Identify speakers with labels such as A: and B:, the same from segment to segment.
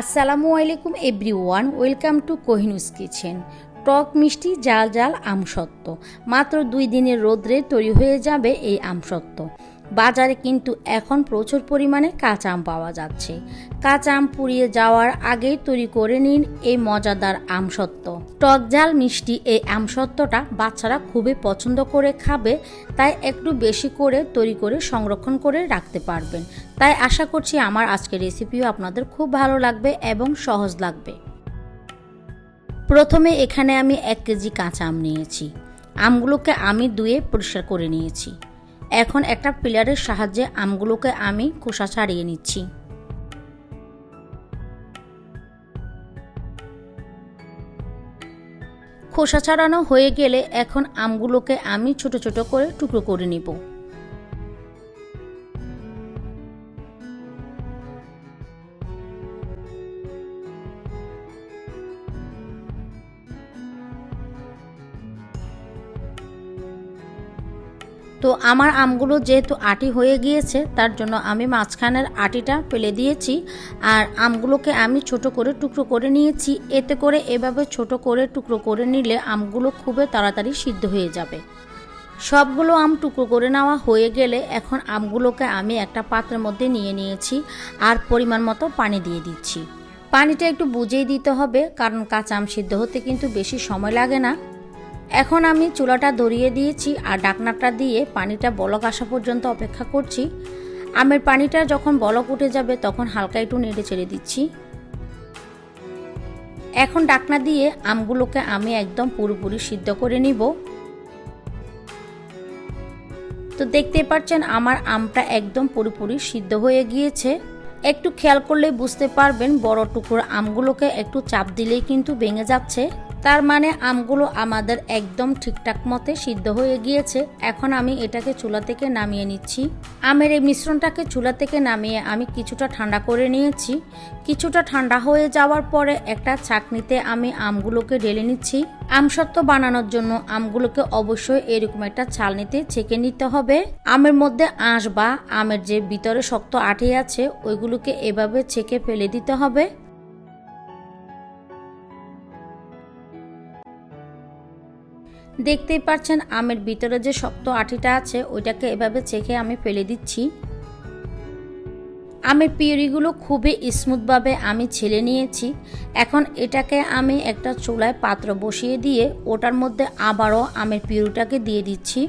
A: আসসালামু আলাইকুম everyone, welcome to Kohinur's kitchen. টক মিষ্টি, জাল জাল আমসত্ত্ব। মাত্র দুই দিনের রোদ্রে তৈরি হয়ে যাবে এই আমসত্ত্ব। বাজারে কিন্তু এখন প্রচুর পরিমাণে কাঁচা আম পাওয়া যাচ্ছে। কাঁচা আম পুড়িয়ে যাওয়ার আগেই তৈরি করে নিন এই মজাদার আমসত্ত্ব। টক জাল মিষ্টি এই আমসত্ত্বটা বাচ্চারা খুবই পছন্দ করে খাবে, তাই একটু বেশি করে তৈরি করে সংরক্ষণ করে রাখতে পারবেন। তাই আশা করছি আমার আজকের রেসিপিও আপনাদের খুব ভালো লাগবে এবং সহজ লাগবে। প্রথমে এখানে আমি এক কেজি কাঁচা আম নিয়েছি। আমগুলোকে আমি ধুয়ে পরিষ্কার করে নিয়েছি। এখন একটা পিলারের সাহায্যে আমগুলোকে আমি খোসা ছাড়িয়ে নিচ্ছি। খোসা ছাড়ানো হয়ে গেলে এখন আমগুলোকে আমি ছোট ছোট করে টুকরো করে নিব। তো আমার আমগুলো যেহেতু আটি হয়ে গিয়েছে, তার জন্য আমি মাঝখানের আটিটা ফেলে দিয়েছি। আর আমগুলোকে আমি ছোট করে টুকরো করে নিয়েছি। এতে করে এভাবে ছোট করে টুকরো করে নিলে আমগুলো খুবই তাড়াতাড়ি সিদ্ধ হয়ে যাবে। সবগুলো আম টুকরো করে নেওয়া হয়ে গেলে এখন আমগুলোকে আমি একটা পাত্রের মধ্যে নিয়ে নিয়েছি আর পরিমাণ মতো পানি দিয়ে দিচ্ছি। পানিটা একটু বুঝেই দিতে হবে, কারণ কাঁচা আম সিদ্ধ হতে কিন্তু বেশি সময় লাগে না। এখন আমি চুলাটা ধরিয়ে দিয়েছি আর ডাকনাটা দিয়ে পানিটা বলক আসা পর্যন্ত অপেক্ষা করছি। আমের পানিটা যখন বলক উঠে যাবে তখন হালকা একটু নেড়ে ছেড়ে দিচ্ছি। এখন ডাকনা দিয়ে আমগুলোকে আমি একদম পুরোপুরি সিদ্ধ করে নিব। তো দেখতে পাচ্ছেন আমার আমটা একদম পুরোপুরি সিদ্ধ হয়ে গিয়েছে। একটু খেয়াল করলে বুঝতে পারবেন বড় টুকরো আমগুলোকে একটু চাপ দিলেই কিন্তু ভেঙে যাচ্ছে। তার মানে আমগুলো আমাদের একদম ঠিকঠাক মতে সিদ্ধ হয়ে গিয়েছে। এখন আমি এটাকে চুলা থেকে নামিয়ে নিচ্ছি। আমের এই মিশ্রণটাকে চুলা থেকে নামিয়ে আমি কিছুটা ঠান্ডা করে নিয়েছি। কিছুটা ঠান্ডা হয়ে যাওয়ার পরে একটা ছাকনিতে আমি আমগুলোকে ঢেলে নিচ্ছি। আমসত্ত্ব বানানোর জন্য আমগুলোকে অবশ্যই এরকম একটা ছালনিতে ছেঁকে নিতে হবে। আমের মধ্যে আঁশ বা আমের যে ভিতরে শক্ত আঠে আছে, ওইগুলোকে এভাবে ছেঁকে ফেলে দিতে হবে। দেখতেই পাচ্ছেন আমের ভিতরে যে শক্ত আঠিটা আছে, ওইটাকে এভাবে চেখে আমি ফেলে দিচ্ছি। আমের পিউরিগুলো খুবই স্মুথভাবে আমি ছেলে নিয়েছি। এখন এটাকে আমি একটা চুলায় পাত্র বসিয়ে দিয়ে ওটার মধ্যে আবারও আমের পিউরিটাকে দিয়ে দিচ্ছি।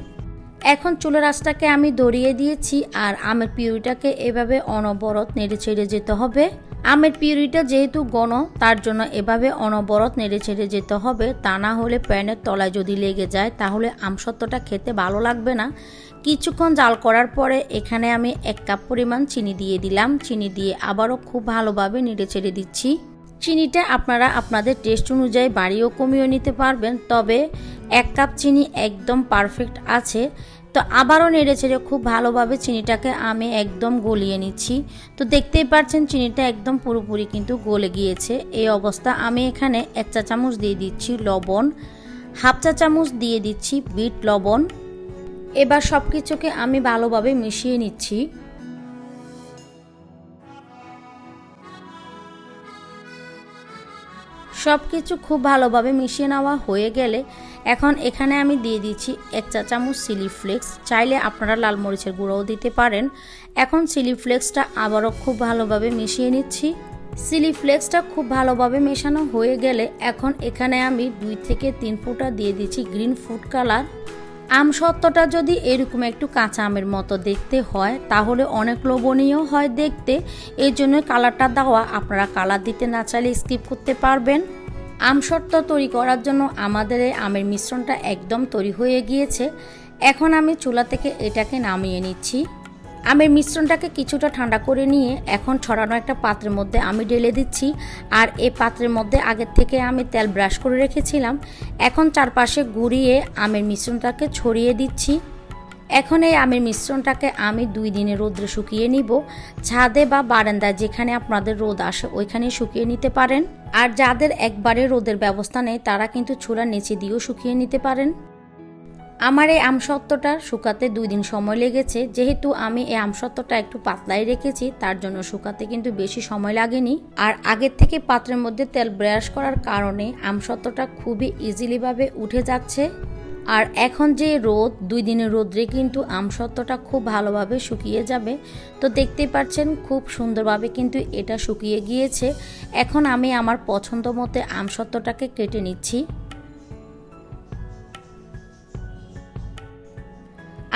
A: এখন চুলের আঁচটাকে আমি দড়িয়ে দিয়েছি আর আমের পিউরিটাকে এভাবে অনবরত নেড়ে ছেড়ে যেতে হবে। আমের পিউরিটা যেহেতু গণ, তার জন্য এভাবে অনবরত নেড়ে ছেড়ে যেতে হবে। তা না হলে প্যানের তলায় যদি লেগে যায়, তাহলে আমসত্ত্বটা খেতে ভালো লাগবে না। কিছুক্ষণ জাল করার পরে এখানে আমি এক কাপ পরিমাণ চিনি দিয়ে দিলাম। চিনি দিয়ে আবারও খুব ভালোভাবে নেড়ে ছেড়ে দিচ্ছি। চিনিটা আপনারা আপনাদের টেস্ট অনুযায়ী বাড়িও কমিয়ে নিতে পারবেন, তবে এক কাপ চিনি একদম পারফেক্ট আছে। তো আবারও নেড়ে ছেড়ে খুব ভালোভাবে চিনিটাকে আমি একদম গলিয়ে নিচ্ছি। তো দেখতেই পাচ্ছেন চিনিটা একদম পুরোপুরি কিন্তু গলে গিয়েছে। এই অবস্থা আমি এখানে এক চা চামচ দিয়ে দিচ্ছি লবণ, হাফ চা চামচ দিয়ে দিচ্ছি বিট লবণ। এবার সব কিছুকে আমি ভালোভাবে মিশিয়ে নিচ্ছি। সব কিছু খুব ভালোভাবে মিশিয়ে নেওয়া হয়ে গেলে এখন এখানে আমি দিয়ে দিচ্ছি এক চা চামচ চিলি ফ্লেক্স। চাইলে আপনারা লাল মরিচের গুঁড়োও দিতে পারেন। এখন চিলি ফ্লেক্সটা আবারও খুব ভালোভাবে মিশিয়ে নিচ্ছি। সিলি ফ্লেক্সটা খুব ভালোভাবে মেশানো হয়ে গেলে এখন এখানে আমি দুই থেকে তিন ফুটা দিয়ে দিচ্ছি গ্রিন ফুড কালার। আম সত্ত্বটা যদি এরকম একটু কাঁচা আমের মতো দেখতে হয়, তাহলে অনেক লোভনীয় হয় দেখতে। এই জন্য কালারটা দেওয়া আপনারা কালার দিতে না চাইলে স্কিপ করতে পারবেন। আম সত্ত্ব তৈরি করার জন্য আমাদের এই আমের মিশ্রণটা একদম তৈরি হয়ে গিয়েছে। এখন আমি চুলা থেকে এটাকে নামিয়ে নিচ্ছি। আমের মিশ্রণটাকে কিছুটা ঠান্ডা করে নিয়ে এখন ছড়ানো একটা পাত্রের মধ্যে আমি ঢেলে দিচ্ছি। আর এ পাত্রের মধ্যে আগের থেকে আমি তেল ব্রাশ করে রেখেছিলাম। এখন চারপাশে ঘুরিয়ে আমের মিশ্রণটাকে ছড়িয়ে দিচ্ছি। এখন এই আমের মিশ্রণটাকে আমি দুই দিনে রোদ্রে শুকিয়ে নিব। ছাদে বা বারান্দায় যেখানে আপনাদের রোদ আসে ওইখানে শুকিয়ে নিতে পারেন। আর যাদের একবারে রোদের ব্যবস্থা নেই, তারা কিন্তু চুলার নিচে দিয়েও শুকিয়ে নিতে পারেন। আমার এই আমসত্ত্বটা শুকাতে দুই দিন সময় লেগেছে। যেহেতু আমি এই আমসত্ত্বটা একটু পাতলাই রেখেছি, তার জন্য শুকাতে কিন্তু বেশি সময় লাগেনি। আর আগের থেকে পাত্রের মধ্যে তেল ব্রাশ করার কারণে আমসত্ত্বটা খুবই ইজিলিভাবে উঠে যাচ্ছে। আর এখন যে রোদ, দুই দিনের রোদ্রে কিন্তু আমসত্ত্বটা খুব ভালোভাবে শুকিয়ে যাবে। তো দেখতেই পাচ্ছেন, খুব সুন্দরভাবে কিন্তু এটা শুকিয়ে গিয়েছে। এখন আমি আমার পছন্দ মতো আমসত্ত্বটাকে কেটে নিচ্ছি।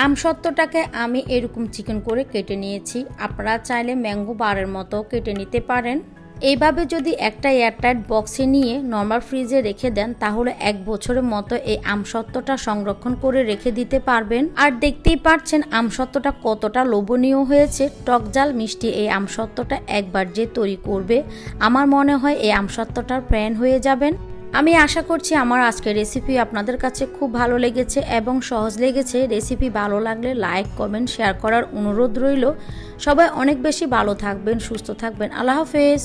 A: আমসত্ত্বটাকে আমি এরকম চিকেন করে কেটে নিয়েছি। আপনারা চাইলে ম্যাঙ্গো বারের মতো কেটে নিতে পারেন। এইভাবে যদি একটা এয়ারটাইট বক্সে নিয়ে নর্মাল ফ্রিজে রেখে দেন, তাহলে এক বছরের মতো এই আমসত্ত্বটা সংরক্ষণ করে রেখে দিতে পারবেন। আর দেখতেই পাচ্ছেন আমসত্ত্বটা কতটা লোভনীয় হয়েছে। টক জাল মিষ্টি এই আমসত্ত্বটা একবার যে তৈরি করবে, আমার মনে হয় এই আমসত্ত্বটার প্যান হয়ে যাবেন। আমি আশা করছি আমার আজকের রেসিপি আপনাদের কাছে খুব ভালো লেগেছে এবং সহজ লেগেছে। রেসিপি ভালো লাগলে লাইক কমেন্ট শেয়ার করার অনুরোধ রইল। সবাই অনেক বেশি ভালো থাকবেন, সুস্থ থাকবেন। আল্লাহ হাফেজ।